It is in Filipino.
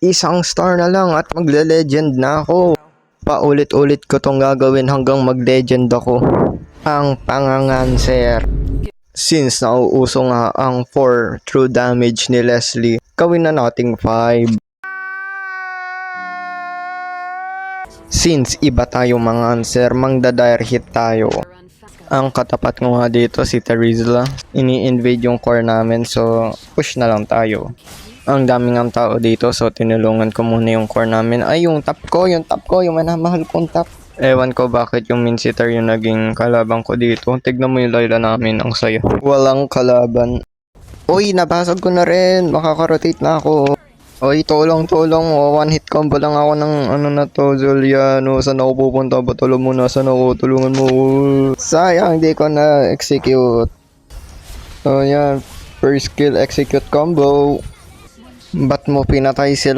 Isang star na lang at magle-legend na ako. Paulit-ulit ko tong gagawin hanggang mag-legend ako. Ang panganganser. Since nauuso nga ang 4 true damage ni Leslie, gawin na nating 5. Since iba tayo mga answer, mangda-dire hit tayo. Ang katapat ko nga dito si Terizla. Ini-invade yung core namin so push na lang tayo. Ang daming ang tao dito so tinulungan ko muna yung core namin. Ay yung top ko, yung top ko, yung manamahal kong top. Ewan ko bakit yung min sitter yung naging kalaban ko dito. Tignan mo yung Layla namin, ang saya. Walang kalaban. Uy, nabasag ko na rin. Makaka-rotate na ako. Oy, tulong, tulong. O, one hit combo lang ako ng ano na to, Juliano. Saan ako pupunta? Patulong mo na. Saan ako? Tulungan mo. Sayang, di ko na execute. So, yan. First kill, execute combo. Ba't mo pinatay sila?